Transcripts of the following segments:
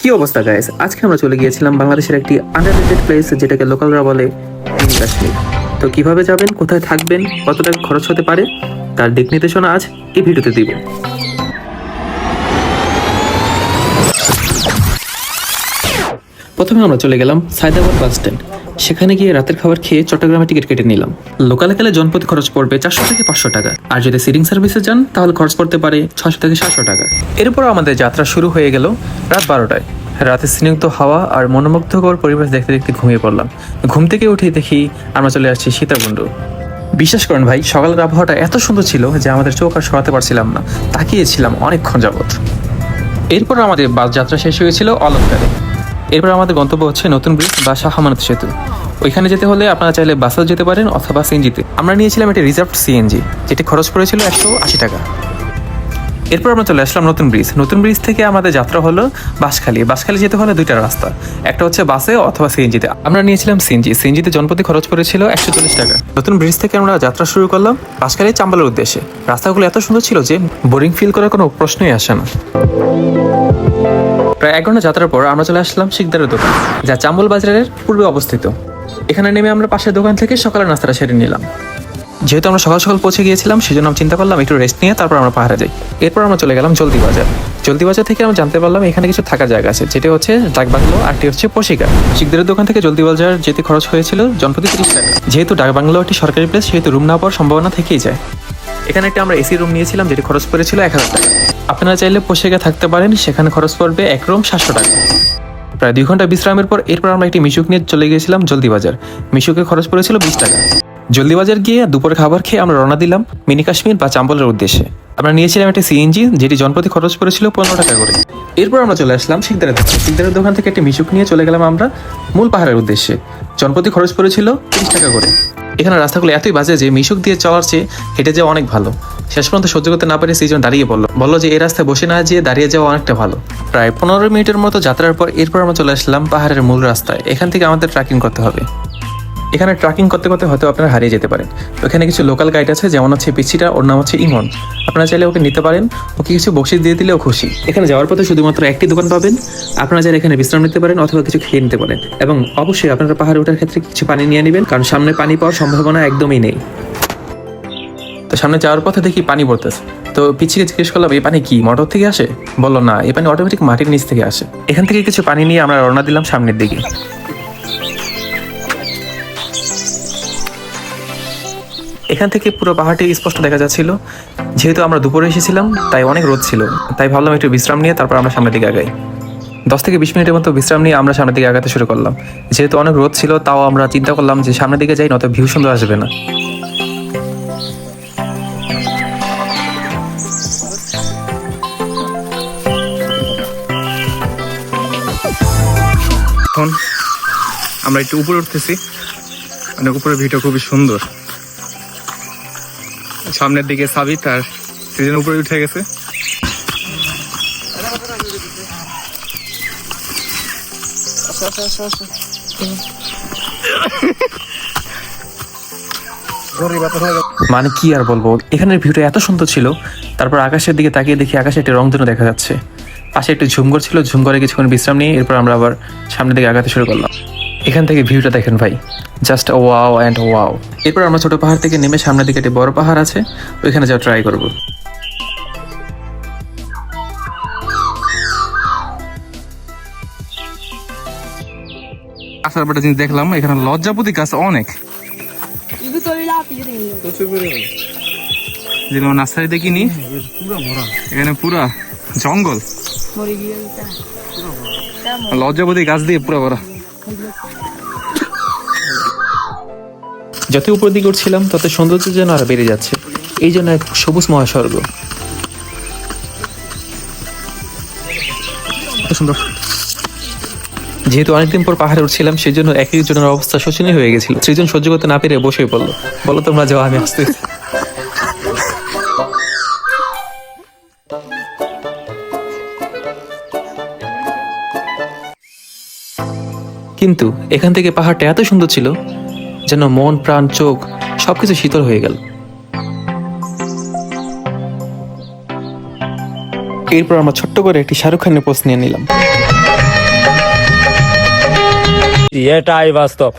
কি অবস্থা গাইস আজকে আমরা চলে গিয়েছিলাম বাংলাদেশের একটি আন্ডাররেটেড প্লেস যেটাকে লোকালরা বলে কাশ্মীর। তো কীভাবে যাবেন, কোথায় থাকবেন কতটা খরচ হতে পারে, তার দিক নির্দেশনা আজ এই ভিডিওতে দিব। প্রথমে আমরা চলে গেলাম সায়দাবাদ বাস স্ট্যান্ড। সেখানে গিয়ে রাতের খাবার খেয়ে চট্টগ্রামে টিকিট কেটে নিলাম। লোকালে গেলে জনপ্রতি খরচ পড়বে চারশো থেকে পাঁচশো টাকা। আর যদি সিটিং সার্ভিসে যান, তাহলে খরচ পড়তে পারে ছশো থেকে সাতশো টাকা। এরপর আমাদের যাত্রা শুরু হয়ে গেল রাত বারোটায়। রাতে স্নিগ্ধ হাওয়া আর মনোমুগ্ধকর পরিবেশ দেখতে দেখতে ঘুমিয়ে পড়লাম। ঘুম থেকে উঠে দেখি আমরা চলে আসছি সীতাকুণ্ড। বিশ্বাস করেন ভাই, সকালের আবহাওয়াটা এত সুন্দর ছিল যে আমাদের চোখ আর সরাতে পারছিলাম না। তাকিয়েছিলাম অনেকক্ষণ যাবৎ। এরপর আমাদের বাস যাত্রা শেষ হয়েছিল অলঙ্কারে। এরপর আমাদের গন্তব্য হচ্ছে নতুন ব্রিজ বা শাহমানত সেতু। ওইখানে যেতে হলে আপনারা চাইলে বাসে যেতে পারেন অথবা সিএনজিতে। আমরা নিয়েছিলাম একটি রিজার্ভ সিএনজি যেটি খরচ পড়েছিল একশো আশি টাকা। এরপর আমরা চলে আসলাম নতুন ব্রিজ নতুন ব্রিজ থেকে আমাদের যাত্রা হলো বাসখালী বাসখালী যেতে হলে দুইটা রাস্তা। একটা হচ্ছে বাসে অথবা সিএনজিতে আমরা নিয়েছিলাম সিএনজি সিএনজিতে জনপ্রতি খরচ পড়েছিল একশো চল্লিশ টাকা। নতুন ব্রিজ থেকে আমরা যাত্রা শুরু করলাম বাসখালী চাম্বালের উদ্দেশ্যে। রাস্তাগুলো এত সুন্দর ছিল যে বোরিং ফিল করার কোনো প্রশ্নই আসে না। প্রায় এক ঘণ্টা যাত্রার পর আমরা চলে আসলাম শিকদারের দোকান, যা চাম্বল বাজারের পূর্বে অবস্থিত। এখানে নেমে আমরা পাশের দোকান থেকে সকালের নাস্তাটা সেরে নিলাম। যেহেতু আমরা সকাল সকাল পৌঁছে গিয়েছিলাম, সেজন্য আমি চিন্তা করলাম, একটু রেস্ট নিয়ে তারপর আমরা পাহাড়ে যাই। এরপর আমরা চলে গেলাম জলদি বাজার। জলদি বাজার থেকে আমরা জানতে পারলাম, এখানে কিছু থাকার জায়গা আছে, যেটি হচ্ছে ডাকবাংলো আরটি হচ্ছে পশিকা শিকদারের দোকান থেকে জলদি বাজার যেতে খরচ হয়েছিল জনপ্রতি তিরিশ টাকা। যেহেতু ডাকবাংলো একটি সরকারি প্লেস সেহেতু রুম না পাওয়ার সম্ভাবনা থেকেই যায়। এখানে একটা আমরা এসি রুম নিয়েছিলাম, যেটি খরচ পড়েছিল এক হাজার টাকা। আপনারা চাইলে পোশাকে থাকতে পারেন, সেখানে খরচ পড়বে এক রুম সাতশো টাকা। প্রায় দুই ঘণ্টা বিশ্রামের পর এরপর আমরা একটি মিশুক নিয়ে চলে গিয়েছিলাম জলদি বাজার মিশুকে খরচ পড়েছিল বিশ টাকা। জলদি বাজার গিয়ে দুপুরে খাবার খেয়ে আমরা রওনা দিলাম মিনি কাশ্মীর বা চাম্বলের উদ্দেশ্যে। আমরা নিয়েছিলাম একটি সিএনজি যেটি জনপ্রতি খরচ পড়েছিল পনেরো টাকা করে। এরপর আমরা চলে আসলাম শিকদারের দোকান। শিকদারের দোকান থেকে একটি মিশুক নিয়ে চলে গেলাম আমরা মূল পাহাড়ের উদ্দেশ্যে। জনপ্রতি খরচ পড়েছিল তিরিশ টাকা করে। এখানে রাস্তাগুলো এতই বাজে যে মিশুক দিয়ে চলার চেয়ে হেঁটে যাওয়া অনেক ভালো। শেষ পর্যন্ত সহ্য করতে না পারে সেই জন্য দাঁড়িয়ে বলল বলল যে, এই রাস্তায় বসে না যেয়ে দাঁড়িয়ে যাওয়া অনেকটা ভালো। প্রায় পনেরো মিনিটের মতো যাত্রার পর এরপর আমরা চলে আসলাম পাহাড়ের মূল রাস্তায়। এখান থেকে আমাদের ট্রেকিং করতে হবে। এখানে ট্রেকিং করতে করতে হয়তো আপনারা হারিয়ে যেতে পারেন। তো এখানে কিছু লোকাল গাইড আছে, যেমন হচ্ছে পিছিটা ওর নাম হচ্ছে ইমন। আপনারা চাইলে ওকে নিতে পারেন, ওকে কিছু বকশিস দিয়ে দিলেও খুশি। এখানে যাওয়ার পথে শুধুমাত্র একটি দোকান পাবেন। আপনারা চাইলে এখানে বিশ্রাম নিতে পারেন অথবা কিছু খেয়ে নিতে পারেন। এবং অবশ্যই আপনারা পাহাড়ে ওঠার ক্ষেত্রে কিছু পানি নিয়ে নেবেন, কারণ সামনে পানি পাওয়ার সম্ভাবনা একদমই নেই। তো সামনে যাওয়ার পথে দেখি পানি পড়তেছে। তো পিছিয়ে জিজ্ঞেস করলাম, এই পানি কি, মোটর থেকে আসে? বলল, না, এই পানি অটোমেটিক মাটির নিচ থেকে আসে। এখান থেকে কিছু পানি নিয়ে আমরা রওনা দিলাম সামনের দিকে। এখান থেকে পুরো পাহাড়টি স্পষ্ট দেখা যাচ্ছিল। যেহেতু আমরা দুপুরে এসেছিলাম, তাই অনেক রোদ ছিল। তাই ভাবলাম একটু বিশ্রাম নিয়ে তারপর আমরা সামনের দিকে আগাই। দশ থেকে বিশ মিনিটের মতো বিশ্রাম নিয়ে আমরা সামনের দিকে আগাতে শুরু করলাম। যেহেতু অনেক রোদ ছিল, তাও আমরা চিন্তা করলাম যে সামনের দিকে যাই, নয়তো ভিউ সুন্দর আসবে না। আমরা একটু উপরে উঠতেছি। অনেক উপরে ভিউটা খুবই সুন্দর। সামনের দিকে সাবিত আর সিজন উপরে উঠে গেছে। মানে কি আর বলব? এখানের ভিউটা এত সুন্দর ছিল, তারপর আকাশের দিকে তাকিয়ে দেখি আকাশে একটি রংধনু দেখা যাচ্ছে। পাশে একটি ঝুমঘর ছিল, ঝুমঘরে কিছুক্ষণ বিশ্রাম নিয়ে এরপর আমরা আবার সামনের দিকে আগাতে শুরু করলাম। এখান থেকে ভিউটা দেখেন ভাই। জাস্ট ওয়াও অ্যান্ড ওয়াও এরপর আমরা ছোট পাহাড় থেকে নেমে সামনের দিকে একটি বড় পাহাড় আছে ওইখানে যাওয়া ট্রাই করব। আসার পর জিনিস দেখলাম এখানে লজ্জাপতি গাছ অনেক। নার্সারি দেখিনি এখানে পুরা জঙ্গল। লজ্জাপতি গাছ দিয়ে পুরা ভরা। যত উপর দিকে উঠছিলাম তত সৌন্দর্য যেন আর বেড়ে যাচ্ছে। এই জন্য এক সবুজ মহাস্বর্গ। সুন্দর। যেহেতু অনেকদিন পর পাহাড়ে উঠছিলাম সেই জন্য এক একজনের অবস্থা শোচনীয় হয়ে গেছিল। সৃজন সহ্য করতে না পেরে বসে পড়ল। বলো তোমরা, যাও আমি আসতে। কিন্তু এখান থেকে পাহাড়টা এত সুন্দর ছিল যেন মন, প্রাণ, চোখ সবকিছু শীতল হয়ে গেল। এরপর আমরা ছোট্ট করে একটি শাহরুখ খানের পোস্ট নিয়ে নিলাম। এটাই বাস্তব।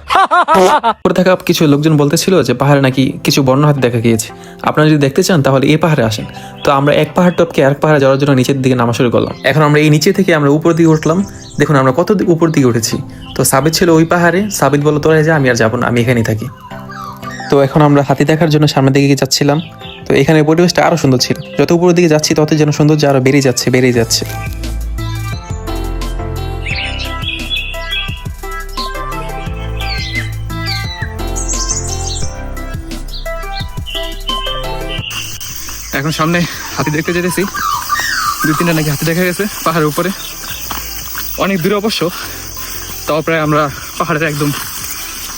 উপরে থাকা কিছু লোকজন বলতেছিল যে পাহাড়ে নাকি কিছু বন্য হাতি দেখা গিয়েছে। আপনারা যদি দেখতে চান, তাহলে এই পাহাড়ে আসেন। তো আমরা এক পাহাড় টপকে আরেক পাহাড়ে যাওয়ার জন্য নিচের দিকে নামা শুরু করলাম। এখন আমরা এই নিচে থেকে আমরা উপর দিকে উঠলাম। দেখুন, আমরা কত উপর দিকে উঠেছি। তো সাবিত ছিল ওই পাহাড়ে। সাবিত বলো তোরা যা, আমি আর যাব না, আমি এখানেই থাকি। তো এখন আমরা হাতি দেখার জন্য সামনের দিকে যাচ্ছিলাম। তো এখানে পরিবেশটা আরও সুন্দর ছিল। যত উপরের দিকে যাচ্ছি তত যেন সৌন্দর্য আরও বেড়ে যাচ্ছে বেড়ে যাচ্ছে। এখন সামনে হাতি দেখতে যেতেছি। দুই তিনটা নাকি হাতি দেখা গেছে পাহাড়ের উপরে। অনেক দূরে অবশ্য। তাও প্রায় আমরা পাহাড়ের একদম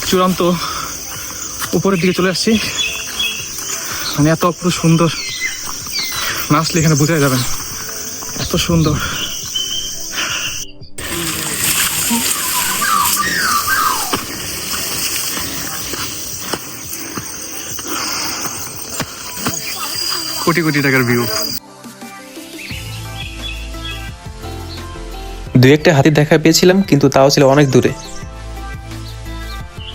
চূড়ান্ত উপরের দিকে চলে আসছি। মানে এত অপুর সুন্দর। না আসলে এখানে বোঝাই যাবেন এত সুন্দর। কোটি কোটি টাকার ভিউ দু একটা হাতি দেখা পেয়েছিলাম কিন্তু তাও ছিল অনেক দূরে।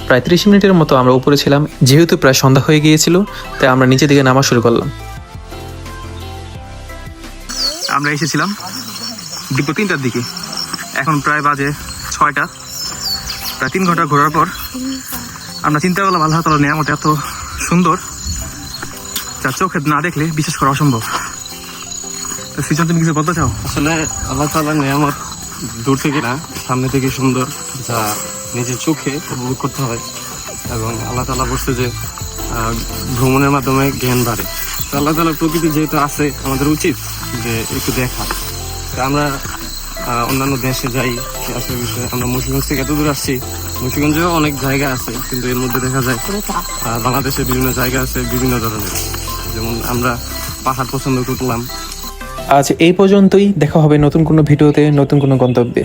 প্রায় ত্রিশ মিনিটের মতো আমরা উপরে ছিলাম যেহেতু প্রায় সন্ধ্যা হয়ে গিয়েছিল তাই আমরা নিচের দিকে নামা শুরু করলাম। আমরা এসেছিলাম দুপুর তিনটার দিকে। এখন প্রায় বাজে ছয়টা। প্রায় তিন ঘণ্টা ঘোরার পর আমরা চিন্তা করলাম আল্লাহ তালা নিয়ামত এত সুন্দর। যা চোখে না দেখলে বিশ্বাস করা অসম্ভব। সৃজন, তুমি কিছু বলতে চাও? আসলে আল্লাহ তালার নিয়ামত দূর থেকে না, সামনে থেকে সুন্দর যা নিজের চোখে উপভোগ করতে হয় এবং আল্লাহ তালা বলছে যে ভ্রমণের মাধ্যমে জ্ঞান বাড়ে। তো আল্লাহ তালার প্রকৃতি যেহেতু আছে, আমাদের উচিত যে একটু দেখা। আমরা অন্যান্য দেশে যাই, সে আসলে বিষয়ে আমরা মুন্সিগঞ্জ থেকে এত দূর আসছি, মুন্সিগঞ্জেও অনেক জায়গা আছে, কিন্তু এর মধ্যে দেখা যায় বাংলাদেশে বিভিন্ন জায়গা আছে, বিভিন্ন ধরনের। যেমন আমরা পাহাড় পছন্দ করলাম। আজ এই পর্যন্তই। দেখা হবে নতুন কোনো ভিডিওতে, নতুন কোনো গন্তব্যে।